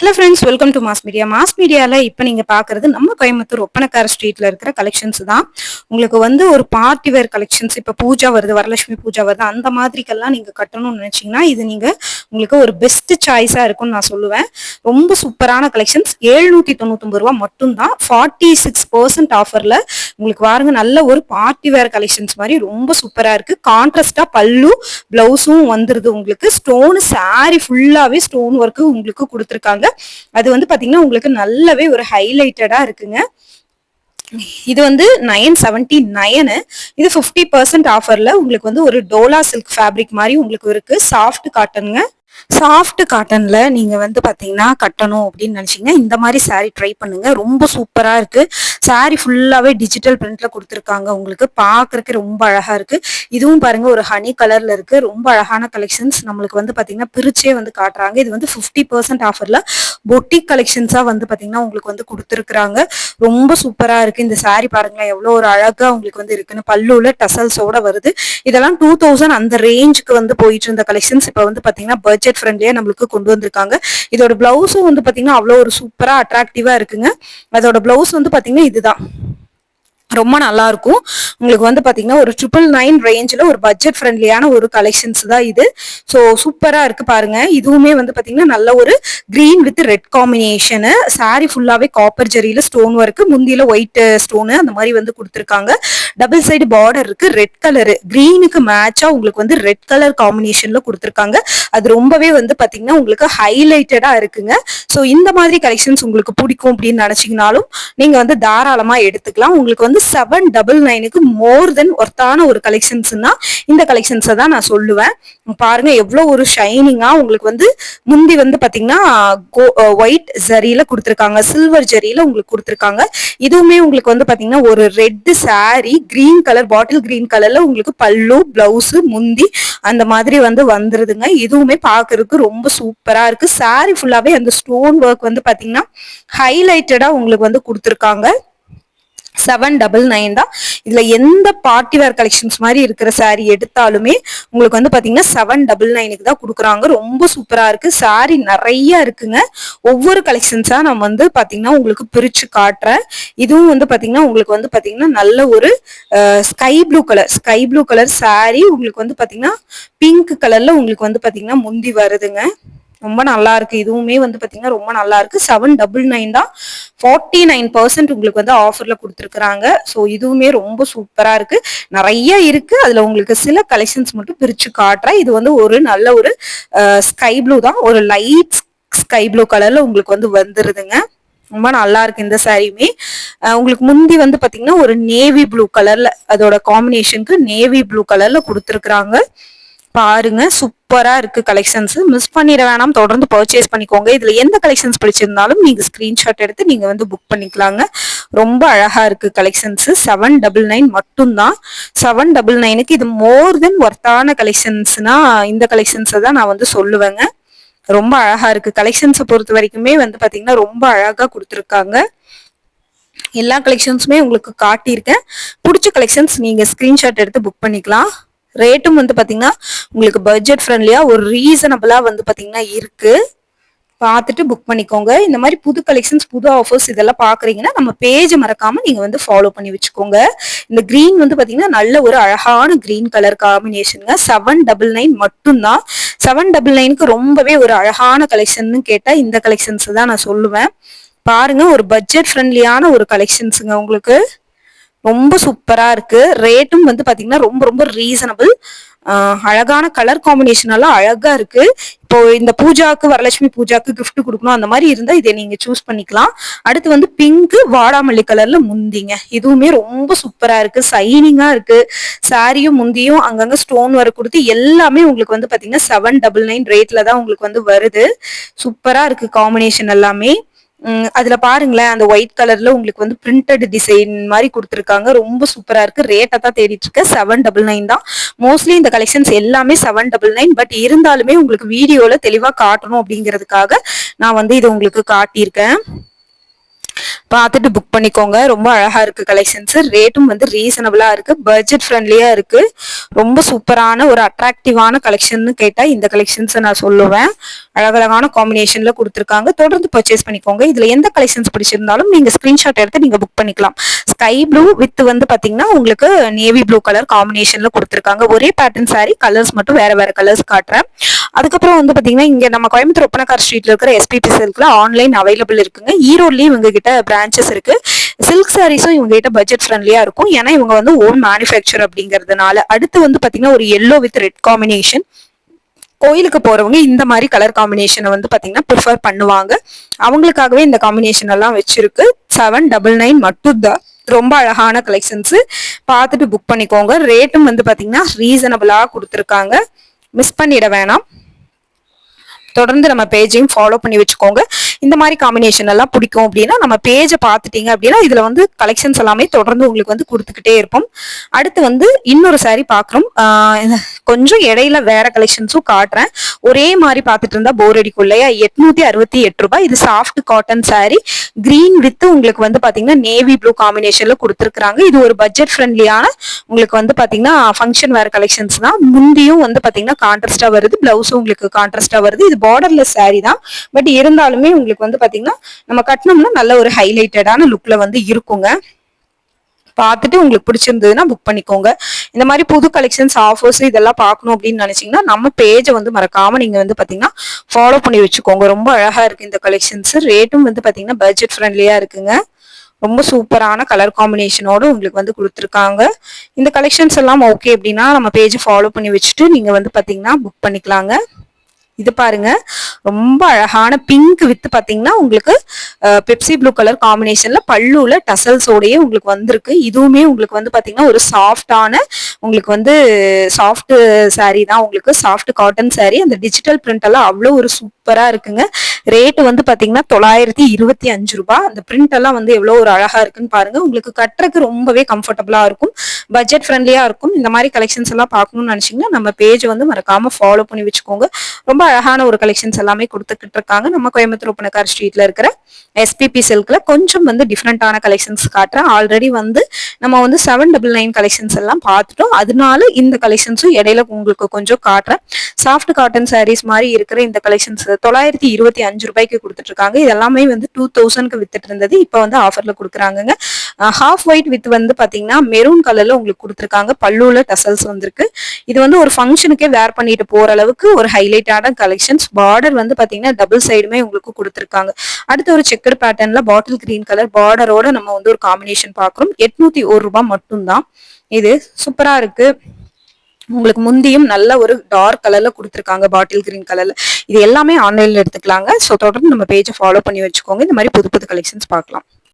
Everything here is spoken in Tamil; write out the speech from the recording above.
Hello friends welcome to mass media mass மீடியாவில் இப்போ நீங்கள் பார்க்குறது நம்ம கோயம்புத்தூர் ஒப்பனக்கார ஸ்ட்ரீட்டில் இருக்கிற கலெக்ஷன்ஸ் தான். உங்களுக்கு வந்து ஒரு பார்ட்டி வேர் கலெக்ஷன்ஸ் இப்போ பூஜா வருது வரலட்சுமி பூஜா வருது அந்த மாதிரிக்கெல்லாம் நீங்கள் கட்டணும்னு நினச்சிங்கன்னா இது நீங்கள் உங்களுக்கு ஒரு பெஸ்ட் சாய்ஸாக இருக்கும்னு நான் சொல்லுவேன். ரொம்ப சூப்பரான கலெக்ஷன்ஸ் ஏழ்நூற்றி தொண்ணூத்தொம்பது ரூபா மட்டும்தான். ஃபார்ட்டி சிக்ஸ் பர்சன்ட் ஆஃபரில் உங்களுக்கு பாருங்க நல்ல ஒரு பார்ட்டி வேர் கலெக்ஷன்ஸ் மாதிரி ரொம்ப சூப்பராக இருக்குது கான்ட்ராஸ்டாக பல்லு ப்ளவுஸும் வந்துருது உங்களுக்கு. ஸ்டோனு சாரி ஃபுல்லாகவே ஸ்டோன் ஒர்க்கு உங்களுக்கு கொடுத்துருக்காங்க. அது வந்து பாத்தீங்கன்னா உங்களுக்கு நல்லாவே ஒரு ஹைலைட்டடா இருக்குங்க. இது வந்து நைன் செவன்ட்டி நைனு இது ஃபிஃப்டி பர்சன்ட் ஆஃபரில் உங்களுக்கு வந்து ஒரு டோலா சில்க் ஃபேப்ரிக் மாதிரி உங்களுக்கு இருக்குது சாஃப்ட் காட்டனுங்க சாஃப்ட் காட்டனில் நீங்கள் வந்து பார்த்தீங்கன்னா கட்டணும் அப்படின்னு நினச்சிங்க இந்த மாதிரி சாரீ ட்ரை பண்ணுங்கள் ரொம்ப சூப்பராக இருக்குது சாரி ஃபுல்லாகவே டிஜிட்டல் பிரிண்டில் கொடுத்துருக்காங்க உங்களுக்கு. பார்க்குறக்கு ரொம்ப அழகாக இருக்குது இதுவும் பாருங்கள் ஒரு ஹனி கலரில் இருக்குது ரொம்ப அழகான கலெக்ஷன்ஸ் நம்மளுக்கு வந்து பார்த்தீங்கன்னா பிரிச்சே வந்து காட்டுறாங்க. இது வந்து ஃபிஃப்டி பர்சன்ட் ஆஃபரில் பொட்டிக் கலெக்ஷன்ஸா வந்து பாத்தீங்கன்னா உங்களுக்கு வந்து கொடுத்துருக்குறாங்க. ரொம்ப சூப்பரா இருக்கு. இந்த சாரி பாருங்களேன் எவ்வளவு ஒரு அழகா உங்களுக்கு வந்து இருக்குன்னு. பல்லுல டசல்ஸோட வருது. இதெல்லாம் டூ தௌசண்ட் அந்த ரேஞ்சுக்கு வந்து போயிட்டு இருந்த கலெக்ஷன்ஸ் இப்ப வந்து பாத்தீங்கன்னா பட்ஜெட் ஃப்ரெண்ட்லியா நம்மளுக்கு கொண்டு வந்திருக்காங்க. இதோட பிளவுஸும் வந்து பாத்தீங்கன்னா அவ்வளோ ஒரு சூப்பரா அட்ராக்டிவா இருக்குங்க. அதோட பிளவுஸ் வந்து பாத்தீங்கன்னா இதுதான். ரொம்ப நல்லா இருக்கும் உங்களுக்கு வந்து பார்த்தீங்கன்னா ஒரு ட்ரிபிள் நைன் ரேஞ்சில் ஒரு பட்ஜெட் ஃப்ரெண்ட்லியான ஒரு கலெக்ஷன்ஸ் தான் இது. ஸோ சூப்பராக இருக்கு பாருங்க. இதுவுமே வந்து பார்த்தீங்கன்னா நல்ல ஒரு green with red combination sari ஃபுல்லாகவே காப்பர் ஜெரியில் ஸ்டோன் ஒர்க்கு முந்தியில் ஒயிட் ஸ்டோனு அந்த மாதிரி வந்து கொடுத்துருக்காங்க. டபுள் சைடு பார்டர் இருக்கு ரெட் கலரு க்ரீனுக்கு மேட்சாக உங்களுக்கு வந்து ரெட் கலர் காம்பினேஷனில் கொடுத்துருக்காங்க. அது ரொம்பவே வந்து பார்த்தீங்கன்னா உங்களுக்கு ஹைலைட்டடாக இருக்குங்க. ஸோ இந்த மாதிரி கலெக்ஷன்ஸ் உங்களுக்கு பிடிக்கும் அப்படின்னு நினச்சிங்கனாலும் நீங்கள் வந்து தாராளமாக எடுத்துக்கலாம். உங்களுக்கு வந்து செவன் டபுள் நைனுக்கு மோர் தென் ஒர்த்தான ஒரு கலெக்ஷன்ஸ்னா இந்த கலெக்ஷன்ஸை தான் நான் சொல்லுவேன். பாருங்க எவ்வளோ ஒரு ஷைனிங்கா உங்களுக்கு வந்து முந்தி வந்து பாத்தீங்கன்னா ஒயிட் ஜரியில கொடுத்துருக்காங்க சில்வர் ஜரியில உங்களுக்கு கொடுத்துருக்காங்க. இதுவுமே உங்களுக்கு வந்து பாத்தீங்கன்னா ஒரு red sari green colour bottle green கலர்ல உங்களுக்கு பல்லு பிளவுஸ் முந்தி அந்த மாதிரி வந்து வந்துருதுங்க. இதுவுமே பாக்குறதுக்கு ரொம்ப சூப்பரா இருக்கு. சாரி ஃபுல்லாவே அந்த ஸ்டோன் ஒர்க் வந்து பாத்தீங்கன்னா ஹைலைட்டடா உங்களுக்கு வந்து கொடுத்துருக்காங்க. செவன் டபுள் நைன் தான். இதுல எந்த பார்ட்டி வேர் கலெக்ஷன்ஸ் மாதிரி இருக்கிற சாரி எடுத்தாலுமே உங்களுக்கு வந்து பாத்தீங்கன்னா செவன் டபுள் நைனுக்கு தான் கொடுக்குறாங்க. ரொம்ப சூப்பரா இருக்கு. சாரி நிறைய இருக்குங்க. ஒவ்வொரு கலெக்ஷன்ஸா நம்ம வந்து பாத்தீங்கன்னா உங்களுக்கு பிரிச்சு காட்டுறேன். இதுவும் வந்து பாத்தீங்கன்னா உங்களுக்கு வந்து பாத்தீங்கன்னா நல்ல ஒரு sky blue colour sky blue colour sari உங்களுக்கு வந்து பாத்தீங்கன்னா பிங்க் கலர்ல உங்களுக்கு வந்து பாத்தீங்கன்னா முந்தி வருதுங்க. ரொம்ப நல்லா இருக்கு. இதுவுமே வந்து பாத்தீங்கன்னா ரொம்ப நல்லா இருக்கு. செவன் டபுள் நைன் தான் ஃபார்ட்டி நைன் பர்சன்ட் உங்களுக்கு வந்து ஆஃபர்ல கொடுத்துருக்குறாங்க. ஸோ இதுவுமே ரொம்ப சூப்பரா இருக்கு. நிறைய இருக்கு. அதுல உங்களுக்கு சில கலெக்ஷன்ஸ் மட்டும் பிரிச்சு காட்டுறேன். இது வந்து ஒரு நல்ல ஒரு ஸ்கை ப்ளூ தான். ஒரு லைட் ஸ்கை ப்ளூ கலர்ல உங்களுக்கு வந்து வந்துருதுங்க. ரொம்ப நல்லா இருக்கு இந்த சாரியுமே. உங்களுக்கு முந்தி வந்து பாத்தீங்கன்னா ஒரு நேவி ப்ளூ கலர்ல அதோட காம்பினேஷனுக்கு நேவி ப்ளூ கலர்ல கொடுத்துருக்குறாங்க. பாருங்க சூப்பரா இருக்கு கலெக்ஷன்ஸ் மிஸ் பண்ணிட வேணாம் தொடர்ந்து பர்ச்சேஸ் பண்ணிக்கோங்க. இதுல எந்த கலெக்ஷன்ஸ் பிடிச்சிருந்தாலும் நீங்க ஸ்கிரீன்ஷாட் எடுத்து நீங்க வந்து புக் பண்ணிக்கலாங்க. ரொம்ப அழகா இருக்கு கலெக்ஷன்ஸ் செவன் டபுள் நைன் மட்டும்தான். செவன் டபுள் நைனுக்கு இது மோர் தென் ஒர்த்தான கலெக்ஷன்ஸ்னா இந்த கலெக்ஷன்ஸை தான் நான் வந்து சொல்லுவேங்க. ரொம்ப அழகா இருக்கு. கலெக்ஷன்ஸை பொறுத்த வரைக்குமே வந்து பாத்தீங்கன்னா ரொம்ப அழகா கொடுத்துருக்காங்க. எல்லா கலெக்ஷன்ஸுமே உங்களுக்கு காட்டியிருக்கேன். பிடிச்ச கலெக்ஷன்ஸ் நீங்க ஸ்கிரீன்ஷாட் எடுத்து புக் பண்ணிக்கலாம். ரேட்டும் வந்து பார்த்தீங்கன்னா உங்களுக்கு பட்ஜெட் ஃப்ரெண்ட்லியாக ஒரு ரீசனபிளாக வந்து பார்த்தீங்கன்னா இருக்குது பார்த்துட்டு புக் பண்ணிக்கோங்க. இந்த மாதிரி புது கலெக்ஷன்ஸ் புது ஆஃபர்ஸ் இதெல்லாம் பார்க்குறீங்கன்னா நம்ம பேஜை மறக்காமல் நீங்கள் வந்து ஃபாலோ பண்ணி வச்சுக்கோங்க. இந்த க்ரீன் வந்து பார்த்தீங்கன்னா நல்ல ஒரு அழகான க்ரீன் கலர் காம்பினேஷனுங்க செவன் டபுள் நைன் மட்டும்தான். செவன் டபுள் நைனுக்கு ரொம்பவே ஒரு அழகான கலெக்ஷன் கேட்டால் இந்த கலெக்ஷன்ஸ் தான் நான் சொல்லுவேன். பாருங்க ஒரு பட்ஜெட் ஃப்ரெண்ட்லியான ஒரு கலெக்ஷன்ஸுங்க உங்களுக்கு. ரொம்ப சூப்பரா இருக்கு. ரேட்டும் வந்து பாத்தீங்கன்னா ரொம்ப ரொம்ப ரீசனபிள் அழகான கலர் காம்பினேஷன் எல்லாம் அழகா இருக்கு. இப்போ இந்த பூஜாக்கு வரலட்சுமி பூஜாக்கு கிஃப்ட் கொடுக்கணும் அந்த மாதிரி இருந்தா இதை நீங்க சூஸ் பண்ணிக்கலாம். அடுத்து வந்து பிங்க் வாடாமல்லி கலர்ல முந்திங்க. இதுவுமே ரொம்ப சூப்பரா இருக்கு. சைனிங்கா இருக்கு. சாரியும் முந்தியும் அங்கங்க ஸ்டோன் வர கொடுத்து எல்லாமே உங்களுக்கு வந்து பாத்தீங்கன்னா செவன் டபுள் நைன் ரேட்ல தான் உங்களுக்கு வந்து வருது. சூப்பரா இருக்கு காம்பினேஷன் எல்லாமே. அதுல பாருங்களேன் அந்த ஒயிட் கலர்ல உங்களுக்கு வந்து பிரிண்டட் டிசைன் மாதிரி கொடுத்துருக்காங்க. ரொம்ப சூப்பரா இருக்கு. ரேட்டை தான் தேடிட்டு இருக்க செவன் டபுள் நைன் தான். மோஸ்ட்லி இந்த கலெக்ஷன்ஸ் எல்லாமே செவன் டபுள் நைன் பட் இருந்தாலுமே உங்களுக்கு வீடியோல தெளிவா காட்டணும் அப்படிங்கிறதுக்காக நான் வந்து இது உங்களுக்கு காட்டியிருக்கேன். பார்த்துட்டு புக் பண்ணிக்கோங்க. ரொம்ப அழகா இருக்கு கலெக்ஷன்ஸ் ரேட்டும் வந்து ரீசனபிளா இருக்கு. பட்ஜெட் ஃப்ரெண்ட்லியா இருக்கு. ரொம்ப சூப்பரான ஒரு அட்ராக்டிவான கலெக்ஷன் கேட்டா இந்த கலெக்ஷன்ஸ் நான் சொல்லுவேன். அழகழகான காம்பினேஷன்ல கொடுத்துருக்காங்க. தொடர்ந்து பர்ச்சேஸ் பண்ணிக்கோங்க. இதுல எந்த கலெக்ஷன்ஸ் பிடிச்சிருந்தாலும் நீங்க ஸ்கிரீன்ஷாட் எடுத்து நீங்க புக் பண்ணிக்கலாம். ஸ்கை ப்ளூ வித் வந்து பாத்தீங்கன்னா உங்களுக்கு நேவி ப்ளூ கலர் காம்பினேஷன்ல கொடுத்துருக்காங்க. ஒரே பேட்டர்ன் சாரி கலர்ஸ் மட்டும் வேற வேற கலர்ஸ் காட்டுறேன். அதுக்கப்புறம் வந்து பாத்தீங்கன்னா இங்க நம்ம கோயம்புத்தூர் ஒப்பனக்கார் ஸ்ட்ரீட்ல இருக்கிற எஸ்பிபி சில்க்ல ஆன்லைன் அவைலபிள் இருக்குங்க. ஈரோட்லயும் இவங்க கிட்ட பிரான்ச்சஸ் இருக்கு. சில்க் சாரீஸும் இவங்க கிட்ட பட்ஜெட் ஃப்ரெண்ட்லியா இருக்கும். ஏன்னா இவங்க வந்து ஓன் மேனுஃபேக்சர் அப்படிங்கிறதுனால. அடுத்து வந்து பாத்தீங்கன்னா ஒரு எல்லோ வித் ரெட் காம்பினேஷன் கோயிலுக்கு போறவங்க இந்த மாதிரி கலர் காம்பினேஷனை வந்து பாத்தீங்கன்னா ப்ரிஃபர் பண்ணுவாங்க. அவங்களுக்காகவே இந்த காம்பினேஷன் எல்லாம் வச்சிருக்கு. செவன் டபுள் நைன் மட்டும்தான் ரொம்ப அழகான கலெக்ஷன்ஸ் பார்த்துட்டு புக் பண்ணிக்கோங்க. ரேட்டும் வந்து பாத்தீங்கன்னா ரீசனபிளா கொடுத்துருக்காங்க. மிஸ் பண்ணிட வேணாம். தொடர்ந்து நம்ம பேஜையும் ஃபாலோ பண்ணி வச்சுக்கோங்க. இந்த மாதிரி காம்பினேஷன் எல்லாம் பிடிக்கும் அப்படின்னா நம்ம பேஜை பார்த்துட்டீங்க அப்படின்னா இதுல வந்து கலெக்ஷன்ஸ் எல்லாமே தொடர்ந்து உங்களுக்கு வந்து கொடுத்துக்கிட்டே இருப்போம். அடுத்து வந்து இன்னொரு சாரி பார்க்குறோம். கொஞ்சம் இடையில வேற கலெக்ஷன்ஸும் காட்டுறேன். ஒரே மாதிரி பார்த்துட்டு இருந்தா போர் அடிக்கும் இல்லையா எட்நூத்தி அறுபத்தி எட்டு ரூபாய். இது soft cotton sari green with உங்களுக்கு வந்து பாத்தீங்கன்னா நேவி ப்ளூ காம்பினேஷன்ல கொடுத்துருக்காங்க இது ஒரு பட்ஜெட் ஃப்ரெண்ட்லியான உங்களுக்கு வந்து பாத்தீங்கன்னா ஃபங்க்ஷன் வேற கலெக்ஷன்ஸ் தான். முந்தியும் வந்து பாத்தீங்கன்னா கான்ட்ராஸ்டா வருது. பிளவுஸும் உங்களுக்கு கான்ட்ராஸ்டா வருது. இது பார்டர்லெஸ் சாரி தான். பட் இருந்தாலுமே உங்களுக்கு வந்து பாத்தீங்கன்னா நம்ம கட்டினோம்னா நல்ல ஒரு ஹைலைட்டடான லுக்ல வந்து இருக்குங்க. பார்த்துட்டு உங்களுக்கு பிடிச்சிருந்ததுன்னா புக் பண்ணிக்கோங்க. இந்த மாதிரி புது கலெக்ஷன்ஸ் ஆஃபர்ஸ் இதெல்லாம் பார்க்கணும் அப்படின்னு நினைச்சீங்கன்னா நம்ம பேஜை வந்து மறக்காம நீங்க வந்து பாத்தீங்கன்னா ஃபாலோ பண்ணி வச்சுக்கோங்க. ரொம்ப அழகா இருக்கு இந்த கலெக்ஷன்ஸ் ரேட்டும் வந்து பாத்தீங்கன்னா பட்ஜெட் ஃப்ரெண்ட்லியா இருக்குங்க. ரொம்ப சூப்பரான கலர் காம்பினேஷனோட உங்களுக்கு வந்து கொடுத்துருக்காங்க. இந்த கலெக்ஷன்ஸ் எல்லாம் ஓகே அப்படின்னா நம்ம பேஜ் ஃபாலோ பண்ணி வச்சுட்டு நீங்கள் வந்து பார்த்தீங்கன்னா புக் பண்ணிக்கலாங்க. இது பாருங்க. ரொம்ப அழகான பிங்க் வித் பாத்தீங்கன்னா உங்களுக்கு பெப்சி ப்ளூ கலர் காம்பினேஷன்ல பல்லுல டசல்ஸோடயே உங்களுக்கு வந்திருக்கு. இதுவுமே உங்களுக்கு வந்து பாத்தீங்கன்னா ஒரு சாஃப்டான உங்களுக்கு வந்து சாஃப்ட் சாரீ தான். உங்களுக்கு சாஃப்ட் காட்டன் சாரீ அந்த டிஜிட்டல் பிரிண்ட் எல்லாம் அவ்வளோ ஒரு சூப்பரா இருக்குங்க. ரேட்டு வந்து பாத்தீங்கன்னா தொள்ளாயிரத்தி இருபத்தி அஞ்சு ரூபாய் அந்த பிரிண்ட் எல்லாம் வந்து எவ்வளோ ஒரு அழகா இருக்குன்னு பாருங்க. உங்களுக்கு கட்டுறதுக்கு ரொம்பவே கம்ஃபர்டபுளா இருக்கும். பட்ஜெட் ஃப்ரெண்ட்லியா இருக்கும். இந்த மாதிரி கலெக்ஷன்ஸ் எல்லாம் பார்க்கணும்னு நினைச்சீங்கன்னா நம்ம பேஜ் வந்து மறக்காம ஃபாலோ பண்ணி வச்சுக்கோங்க. ரொம்ப அழகான ஒரு கலெக்ஷன்ஸ் எல்லாமே கொடுத்துக்கிட்டு இருக்காங்க. நம்ம கோயம்புத்தூர் ஒப்பனக்கார் ஸ்ட்ரீட்ல இருக்கிற எஸ்பிபி சில்கில் கொஞ்சம் வந்து டிஃப்ரெண்டான கலெக்ஷன்ஸ் காட்டுறேன். ஆல்ரெடி வந்து நம்ம வந்து செவன் டபுள் நைன் கலெக்ஷன்ஸ் எல்லாம் பார்த்துட்டோம். அதனால இந்த கலெக்ஷன்ஸும் இடையில உங்களுக்கு கொஞ்சம் காட்டுறேன். சாஃப்ட் காட்டன் சாரீஸ் மாதிரி இருக்கிற இந்த கலெக்ஷன்ஸ் தொள்ளாயிரத்தி இருபத்தி அஞ்சு ரூபாய்க்கு கொடுத்துட்டு இருக்காங்க. இது எல்லாமே வந்து டூ தௌசண்ட்க்கு வித்துட்டு இருந்தது. இப்போ வந்து ஆஃபர்ல கொடுக்குறாங்க ஹாஃப் ஒயிட் வித் வந்து பாத்தீங்கன்னா மெரூன் கலர்ல உங்களுக்கு கொடுத்துருக்காங்க. பல்லுல டசல்ஸ் வந்திருக்கு. இது வந்து ஒரு ஃபங்க்ஷனுக்கே வேர் பண்ணிட்டு போற அளவுக்கு ஒரு ஹைலைட்டான கலெக்ஷன்ஸ் பார்டர் வந்து பாத்தீங்கன்னா டபுள் சைடுமே உங்களுக்கு கொடுத்துருக்காங்க. அடுத்து ஒரு செக்கர் பேட்டர்ன்ல பாட்டில் கிரீன் கலர் பார்டரோட நம்ம வந்து ஒரு காம்பினேஷன் பாக்குறோம். எட்நூத்தி ஒரு ரூபாய் மட்டும்தான். இது சூப்பரா இருக்கு. உங்களுக்கு முந்தியும் நல்ல ஒரு டார்க் கலர்ல கொடுத்துருக்காங்க பாட்டில் கிரீன் கலர்ல இது எல்லாமே ஆன்லைன்ல எடுத்துக்கலாங்க. ஸோ தொடர்ந்து நம்ம பேஜை ஃபாலோ பண்ணி வச்சுக்கோங்க. இந்த மாதிரி புது புது கலெக்ஷன்ஸ் பார்க்கலாம்.